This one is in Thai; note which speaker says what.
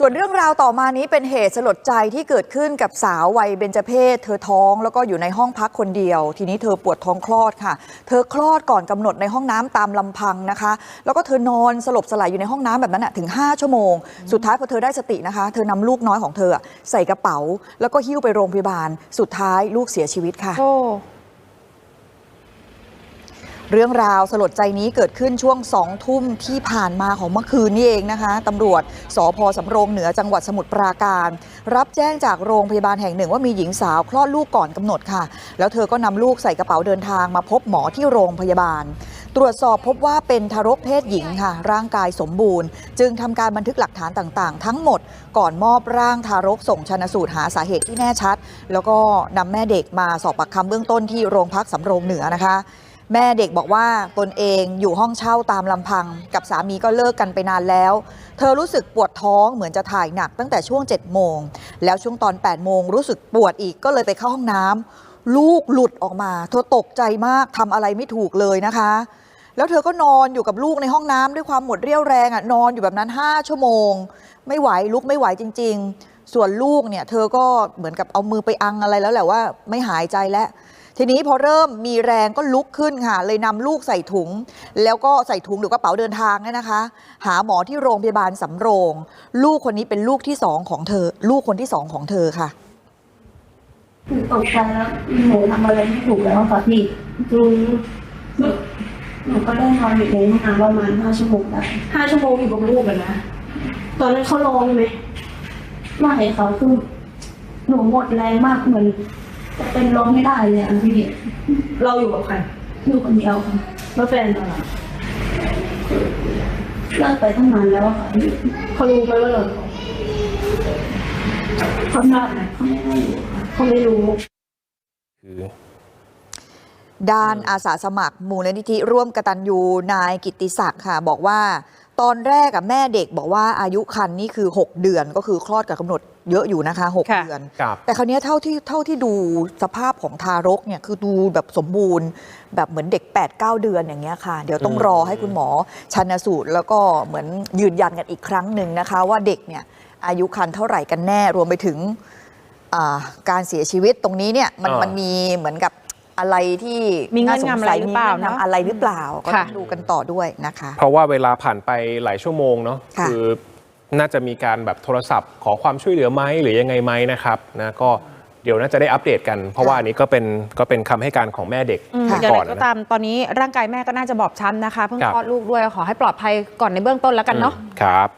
Speaker 1: ส่วนเรื่องราวต่อมานี้เป็นเหตุสลดใจที่เกิดขึ้นกับสาววัยเบญจเพศ เธอท้องแล้วก็อยู่ในห้องพักคนเดียว ทีนี้เธอปวดท้องคลอดค่ะ เธอคลอดก่อนกำหนดในห้องน้ำตามลำพังนะคะ แล้วก็เธอนอนสลบสลายอยู่ในห้องน้ำแบบนั้นนะถึง 5 ชั่วโมง สุดท้ายพอเธอได้สตินะคะ เธอนำลูกน้อยของเธอใส่กระเป๋า แล้วก็หิ้วไปโรงพยาบาล สุดท้ายลูกเสียชีวิตค่ะ
Speaker 2: โอ้
Speaker 1: เรื่องราวสลดใจนี้เกิดขึ้นช่วงสองทุ่มที่ผ่านมาของเมื่อคืนนี่เองนะคะตำรวจสพสำโรงเหนือจังหวัดสมุทรปราการ รับแจ้งจากโรงพยาบาลแห่งหนึ่งว่ามีหญิงสาวคลอดลูกก่อนกำหนดค่ะ แล้วเธอก็นำลูกใส่กระเป๋าเดินทางมาพบหมอที่โรงพยาบาล ตรวจสอบพบว่าเป็นทารกเพศหญิงค่ะ ร่างกายสมบูรณ์ จึงทำการบันทึกหลักฐานต่างๆ ทั้งหมดก่อนมอบร่างทารกส่งชนสูตรหาสาเหตุที่แน่ชัด แล้วก็นำแม่เด็กมาสอบปากคำเบื้องต้นที่โรงพักสำโรงเหนือนะคะ แม่เด็กบอกว่าตนเองอยู่ห้องเช่าตามลำพัง กับสามีก็เลิกกันไปนานแล้ว เธอรู้สึกปวดท้องเหมือนจะถ่ายหนักตั้งแต่ช่วง7โมง แล้วช่วงตอน8โมงรู้สึกปวดอีกก็เลยไปเข้าห้องน้ำลูกหลุดออกมา เธอตกใจมากทำอะไรไม่ถูกเลยนะคะ แล้วเธอก็นอนอยู่กับลูกในห้องน้ำด้วยความหมดเรี่ยวแรงอะนอนอยู่แบบนั้น 5 ชั่วโมง ไม่ไหวลุกไม่ไหวจริง ๆ ส่วนลูกเนี่ยเธอก็เหมือนกับเอามือไปอังอะไรแล้วแหละว่าไม่หายใจแล้ว ทีนี้พอเริ่มมีแรงก็ลุกขึ้นค่ะ เลยนำลูกใส่ถุง แล้วก็ใส่ถุงหรือกระเป๋าเดินทางเนี่ยนะคะ หาหมอที่โรงพยาบาลสำโรง ลูกคนนี้เป็นลูกที่สองของเธอ ลูกคนที่สองของเธอค่ะ
Speaker 3: หนูตกใจแล้วหนูทำอะไรไม่ถูกแล้วค่ะพี่อืมหนูหนูก็ได้นอนอยู่ในห้องน้ำประมาณห้าชั่วโมงได้
Speaker 4: ห้าชั่วโมงอยู่กับลูกกันนะตอนนั้นเขาร้องไหม
Speaker 3: ไม่ค่ะคือหนูหมดแรงมากเหมือนจะ เป็นลมไม่ได้เลยอะพี่
Speaker 4: เราอยู่กับใคร
Speaker 3: อยู่คนเดียวค่ะ
Speaker 4: แล้วแฟนเราล่ะ
Speaker 3: เลิกไปตั้งนานแล้วอะค่ะพี่
Speaker 4: เขารู้ไหมว่าเรา
Speaker 3: เขาทราบไหมเขาไม่ให้อยู่ค่ะ
Speaker 4: เขาไม่รู้
Speaker 5: คือ
Speaker 1: ด้านอาสาสมัครมูลนิธิร่วมกตัญญูนายกิตติศักดิ์ค่ะ บอกว่า ตอนแรกอะแม่เด็กบอกว่าอายุคันนี่คือ 6 เดือนก็คือคลอดกับกำหนดเยอะอยู่นะคะ 6
Speaker 2: ค่ะ
Speaker 1: เดือน
Speaker 5: ครับ
Speaker 1: แต่คราวเนี้ยเท่าที่เท่าที่ดูสภาพของทารกเนี่ยคือดูแบบสมบูรณ์ แบบเหมือนเด็ก 8-9 เดือนอย่างเงี้ยค่ะ เดี๋ยวต้อง
Speaker 5: อืม
Speaker 1: รอให้คุณหมอชันสูตรแล้วก็เหมือนยืนยันกันอีกครั้งหนึ่งนะคะ ว่าเด็กเนี่ยอายุคันเท่าไหร่กันแน่รวมไปถึงอ่าการเสียชีวิตตรงนี้เนี่ยมัน
Speaker 5: อ่ามั
Speaker 1: มันมีเหมือนกับ อะไรที่
Speaker 2: มีเงื่อน
Speaker 1: ส
Speaker 2: งำอะไรหรือเปล่า
Speaker 1: มีงื่อน
Speaker 2: เนอะ
Speaker 1: งำอะไรหรือเปล่า ก็
Speaker 2: ค่ะ
Speaker 1: ต้องดูกันต่อด้วยนะคะ
Speaker 5: เพราะว่าเวลาผ่านไปหลายชั่วโมงเนาะ
Speaker 1: ค่ะ
Speaker 5: อน่าจะมีการแบบโทรศัพท์ขอความช่วยเหลือไหมหรือยังไงไหมนะครับนะก็เดี๋ยวน่าจะได้อัปเดตกัน เพราะว่าอันนี้ก็เป็นก็เป็นคำให้การของแม่เด็ก
Speaker 2: อืม
Speaker 1: ค่ะ
Speaker 2: เดี๋ยว
Speaker 5: ก่
Speaker 2: อะ
Speaker 5: อน
Speaker 2: ไรก็
Speaker 5: นะ
Speaker 2: ตามตอนนี้ร่างกายแม่ก็น่าจะบอบช้ำนะคะ เพิ่ง
Speaker 5: ครับ
Speaker 2: คลอดลูกด้วยขอให้ปลอดภัยก่อนในเบื้องต้นแล้วกันเนาะ
Speaker 5: ครับ